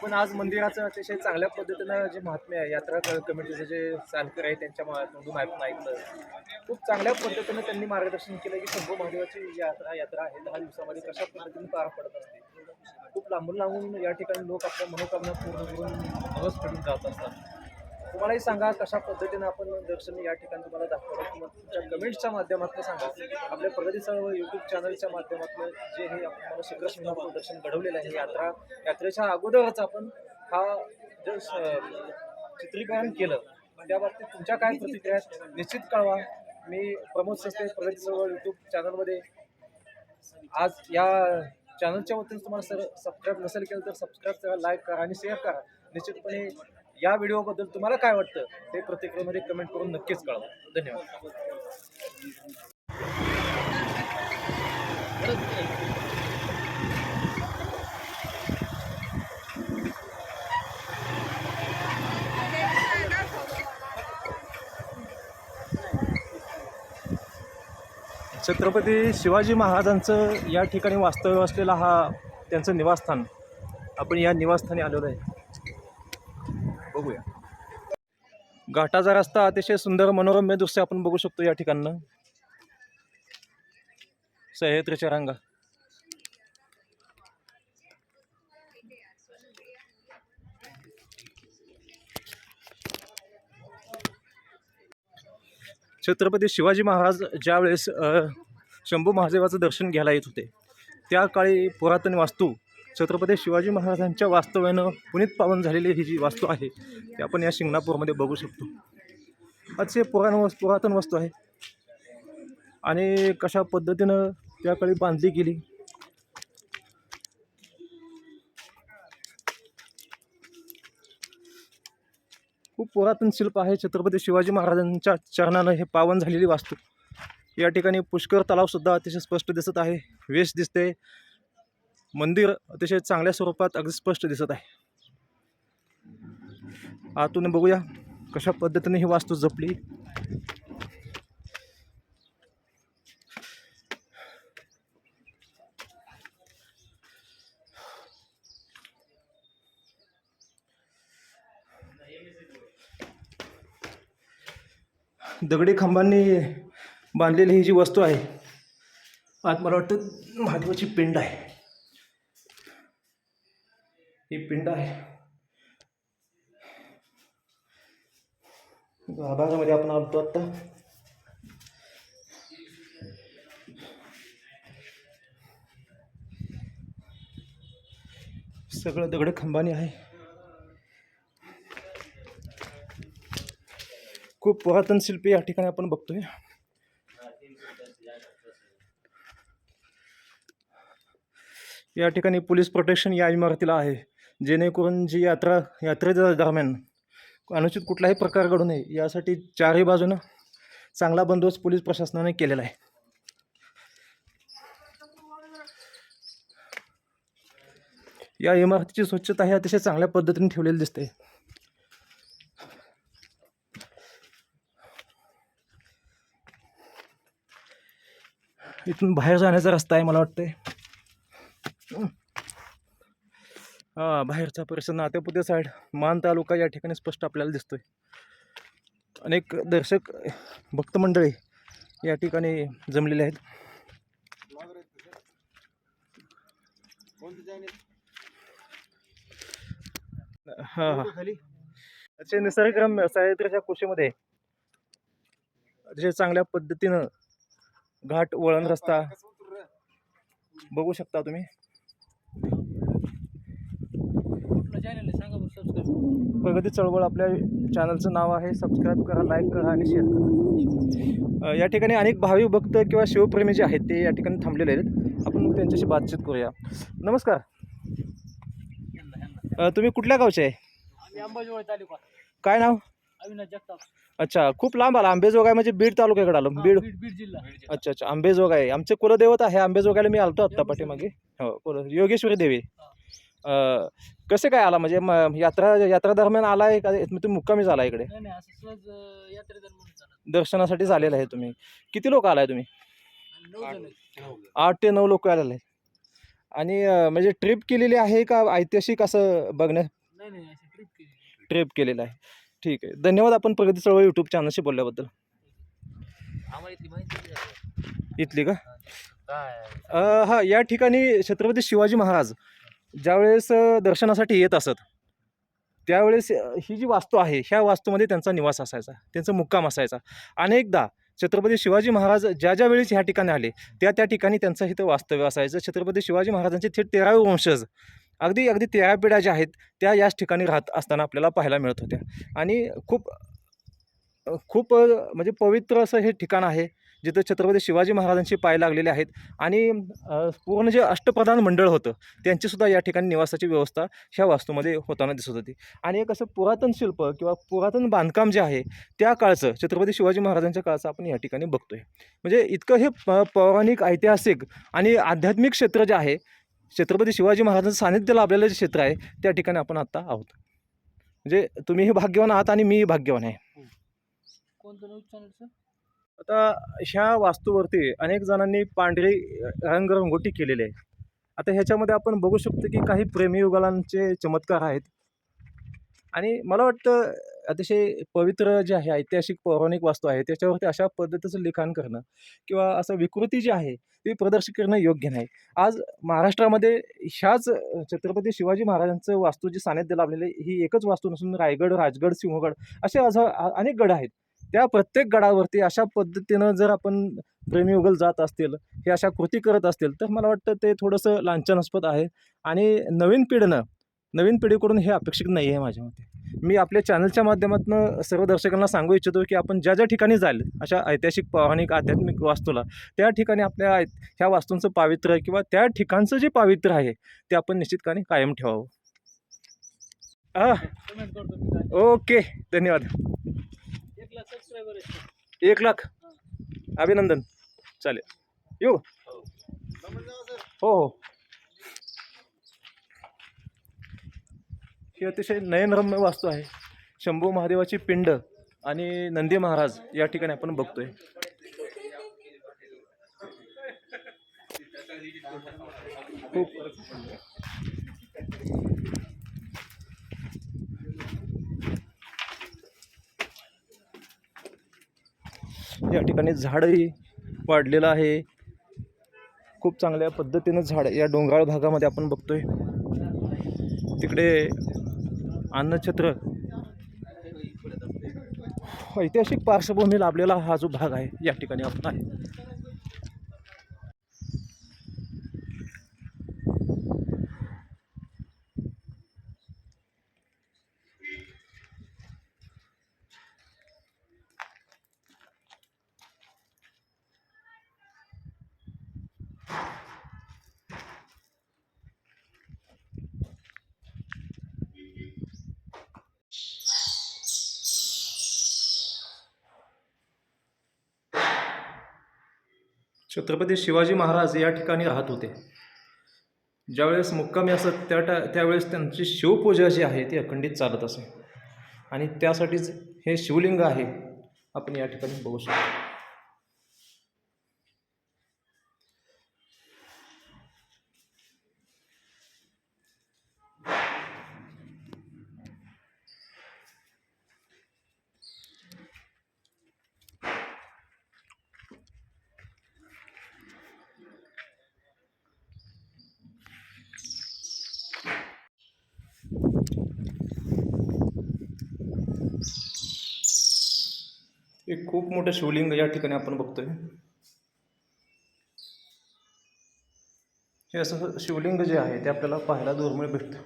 आपण आज मंदिराचं अतिशय चांगल्या पद्धतीनं जे महात्म्य आहे यात्रा कमिटीचे जे चालकर आहे त्यांच्या तोंडून ऐकून ऐकलं खूप चांगल्या पद्धतीनं त्यांनी मार्गदर्शन केलं की शंभू महादेवाची जी यात्रा यात्रा आहे. दहा दिवसामध्ये कशा पद्धतीने पार पडत असते. खूप लांबून लांबून या ठिकाणी लोक आपल्या मनोकामना पूर्ण करून नवस पडून जात असतात. तुम्हालाही सांगा कशा पद्धतीनं आपण दर्शन या ठिकाणी तुम्हाला दाखवलं किंवा तुमच्या कमेंट्सच्या माध्यमातून सांगा. आपल्या प्रगती यूट्यूब चॅनलच्या माध्यमातून जे हे आपण श्रीकृष्ण दर्शन घडवलेलं आहे यात्रा यात्रेच्या अगोदरच आपण हा जे स- चित्रीकरण केलं त्या बाबतीत तुमच्या काय प्रतिक्रिया निश्चित कळवा. मी प्रमोद सस्ते प्रगती चळवळ यूट्यूब चॅनलमध्ये आज या चॅनलच्या वतीने तुम्हाला सर सबस्क्राईब नसेल केलं तर सबस्क्राईब करा लाईक करा आणि शेअर करा. निश्चितपणे या व्हिडिओबद्दल तुम्हाला काय वाटतं? ते प्रतिक्रियेमध्ये कमेंट करून नक्कीच कळवा. धन्यवाद. छत्रपती शिवाजी महाराजांचं या ठिकाणी वास्तव्य असलेला हा त्यांचं निवासस्थान. आपण या निवासस्थानी आलेलो आहे. बघूया. घाटाचा रस्ता अतिशय सुंदर मनोरम्य दृश्य आपण बघू शकतो या ठिकाणनं. सह्याद्रीच्या रांगा छत्रपती शिवाजी महाराज ज्यावेळेस शंभू महादेवाचं दर्शन घ्यायला येत होते त्या काळी पुरातन वास्तू छत्रपती शिवाजी महाराजांच्या वास्तव्यानं पुनीत पावन झालेली ही जी वास्तू आहे ती आपण या शिंगणापूरमध्ये बघू शकतो. अतिशय पुराण वस् पुरातन वस्तू आहे. आणि कशा पद्धतीनं त्याकडे बांधली गेली. खूप पुरातन शिल्प आहे छत्रपती शिवाजी महाराजांच्या चरणानं हे पावन झालेली वास्तू. या ठिकाणी पुष्कर तलावसुद्धा अतिशय स्पष्ट दिसत आहे. वेश दिसते. मंदिर अतिशय चांगल्या स्वरूपात अगदी स्पष्ट दिसत आहे. आतून बघूया कशा पद्धतीने ही वास्तू जपली. दगडी खांबांनी बांधलेली ही जी वस्तू आहे आत मला वाटतं महादेवाची पिंड आहे. आहे. भागामध्ये आपण आलतो आत्ता सगळं दगड खंबानी आहे. खूप पुरातन शिल्पी या ठिकाणी आपण बघतोय. या ठिकाणी पोलीस प्रोटेक्शन या इमारतीला आहे. जेणेकरून जी यात्रा यात्रेच्या दरम्यान अनुचित कुठलाही प्रकार घडू नये यासाठी चारही बाजूनं चांगला बंदोबस्त पोलीस प्रशासनाने केलेला आहे. या इमारतीची स्वच्छता ही अतिशय चांगल्या पद्धतीने ठेवलेली दिसते. इथून बाहेर जाण्याचा रस्ता आहे मला वाटतंय. बाहेरचा परिसर नातेपुते साईड मान तालुका या ठिकाणी स्पष्ट आपल्याला दिसतोय. अनेक दर्शक भक्तमंडळी या ठिकाणी जमलेले आहेत. हा हा. निसर्गरम्य सह्याद्रीच्या कुशीमध्ये अतिशय चांगल्या पद्धतीनं घाट वळण रस्ता बघू शकता तुम्ही. प्रगती चळवळ आपल्या चॅनलचं नाव आहे. सबस्क्राईब करा लाईक करा आणि शेअर करा. या ठिकाणी अनेक भाविक भक्त किंवा शिवप्रेमी जे आहेत ते या ठिकाणी थांबलेले आहेत. आपण त्यांच्याशी बातचीत करूया. नमस्कार. तुम्ही कुठल्या गावचे आहे? आम्ही अंबाजोगाई तालुका. काय नाव? अविनाश जगताप. अच्छा खूप लांब आला. आंबेजोगाई म्हणजे बीड तालुक्याकडे आलो. बीड. बीड जिल्हा. अच्छा अच्छा. आंबेजोगाई. आमचे कुलदैवत आहे आंबेजोगाईला. मी आलतो आत्ता पाठीमागे. हो कुल योगेश्वरी देवी. कसे काय आला? म्हणजे म- यात्रा यात्रा दरम्यान आलाय का? तुम्ही मुक्कामी झाला इकडे? नाही नाही असं सहज अं, यात्रेदन म्हणून चालत दर्शनासाठी झालेलं आहे तुम्ही. किती लोक आलाय तुम्ही? आणि नऊ जण आहेत. आठ ते नऊ लोक आलेले आहेत. आणि अं, म्हणजे ट्रिप केलेली आहे का? ऐतिहासिक असं बघण्या नाही नाही अशी ट्रिप केली ट्रिप केलेलं आहे. ठीक आहे. धन्यवाद आपण प्रगती चळवळ यूट्यूब चॅनलशी बोलल्याबद्दल. आम्हाला इथली माहिती नाही. इथली का? काय अ, हा या ठिकाणी छत्रपती शिवाजी महाराज ज्यावेळेस दर्शनासाठी येत असत त्यावेळेस ही जी वास्तू आहे ह्या वास्तूमध्ये त्यांचा निवास असायचा त्यांचा मुक्काम असायचा. अनेकदा छत्रपती शिवाजी महाराज ज्या ज्या वेळेस ह्या ठिकाणी आले त्या त्या ठिकाणी त्यांचं इथं वास्तव्य असायचं. छत्रपती शिवाजी महाराजांचे थेट तेरावे वंशज अगदी अगदी तेरा पिढ्या ज्या आहेत त्या याच ठिकाणी राहत असताना आपल्याला पाहायला मिळत होत्या. आणि खूप खूप म्हणजे पवित्र असं हे ठिकाण आहे. जिथं छत्रपती शिवाजी महाराजांची पाय लागलेले आहेत. आणि पूर्ण जे अष्टप्रधान मंडळ होतं त्यांचीसुद्धा या ठिकाणी निवासाची व्यवस्था ह्या वास्तूमध्ये होताना दिसत होती. आणि एक असं पुरातन शिल्प किंवा पुरातन बांधकाम जे आहे त्या काळचं छत्रपती शिवाजी महाराजांच्या काळचं आपण या ठिकाणी बघतोय. म्हणजे इतकं हे प पौराणिक ऐतिहासिक आणि आध्यात्मिक क्षेत्र जे आहे छत्रपती शिवाजी महाराजांचं सानिध्य लाभलेलं जे क्षेत्र आहे त्या ठिकाणी आपण आत्ता आहोत. म्हणजे तुम्हीही भाग्यवान आहात आणि मीही भाग्यवान आहे. कोणतं न्यूज चॅनल सर? आता ह्या वास्तूवरती अनेक जणांनी पांढरी रंगरंगोटी केलेली आहे. आता ह्याच्यामध्ये आपण बघू शकतो की काही प्रेमीयुगलांचे चमत्कार आहेत. आणि मला वाटतं अतिशय पवित्र जे आहे ऐतिहासिक पौराणिक वास्तू आहे त्याच्यावरती अशा पद्धतीचं लिखाण करणं किंवा असं विकृती जी आहे ती प्रदर्शित करणं योग्य नाही. आज महाराष्ट्रामध्ये ह्याच छत्रपती शिवाजी महाराजांचं वास्तू जी सानिध्य लाभलेले ही एकच वास्तू नसून रायगड राजगड सिंहगड असे आज अनेक गड आहेत. त्या प्रत्येक गडावरती अशा पद्धतीनं जर आपण प्रेमी उगल जात असतील हे अशा कृती करत असतील तर मला वाटतं ते थोडंसं लांछनास्पद आहे. आणि नवीन पिढीनं नवीन पिढीकडून हे अपेक्षित नाही आहे माझ्या मते. मी आपल्या चॅनलच्या माध्यमातून सर्व दर्शकांना सांगू इच्छितो की आपण ज्या ज्या ठिकाणी जाईल अशा ऐतिहासिक पौराणिक आध्यात्मिक वास्तूला त्या ठिकाणी आपल्या ह्या वास्तूंचं पावित्र्य किंवा त्या ठिकाणचं जे पावित्र्य आहे ते आपण निश्चितपणे कायम ठेवावं. हा ओके. धन्यवाद एक लाख सबस्क्रायबर आहेत एक लाख. अभिनंदन. चालेल. येऊ हो हो. ही अतिशय नयनरम्य वास्तू आहे. शंभू महादेवाची पिंड आणि नंदी महाराज या ठिकाणी आपण बघतोय. खूप या ठिकाणी झाडही वाढलेलं आहे. खूप चांगल्या पद्धतीनं झाड या डोंगराळ भागामध्ये आपण बघतोय. तिकडे अन्नछत्र ऐतिहासिक पार्श्वभूमी लाभलेला हा जो भाग आहे या ठिकाणी आपण आहे. छत्रपती शिवाजी महाराज या ठिकाणी राहत होते. ज्यावेळेस मुक्कामी असत त्या टा त्यावेळेस त्यांची शिवपूजा जी आहे ती अखंडित चालत असे. आणि त्यासाठीच हे शिवलिंग आहे आपण या ठिकाणी बघू शकतो. एक खूप मोठं शिवलिंग या ठिकाणी आपण बघतोय. हे असं शिवलिंग जे आहे ते आपल्याला पाहायला दुर्मिळ भेटतं.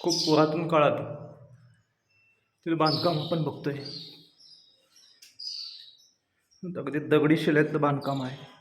खूप पुरातन काळात ते बांधकाम आपण बघतोय. अगदी दगडी शिलेतलं बांधकाम आहे.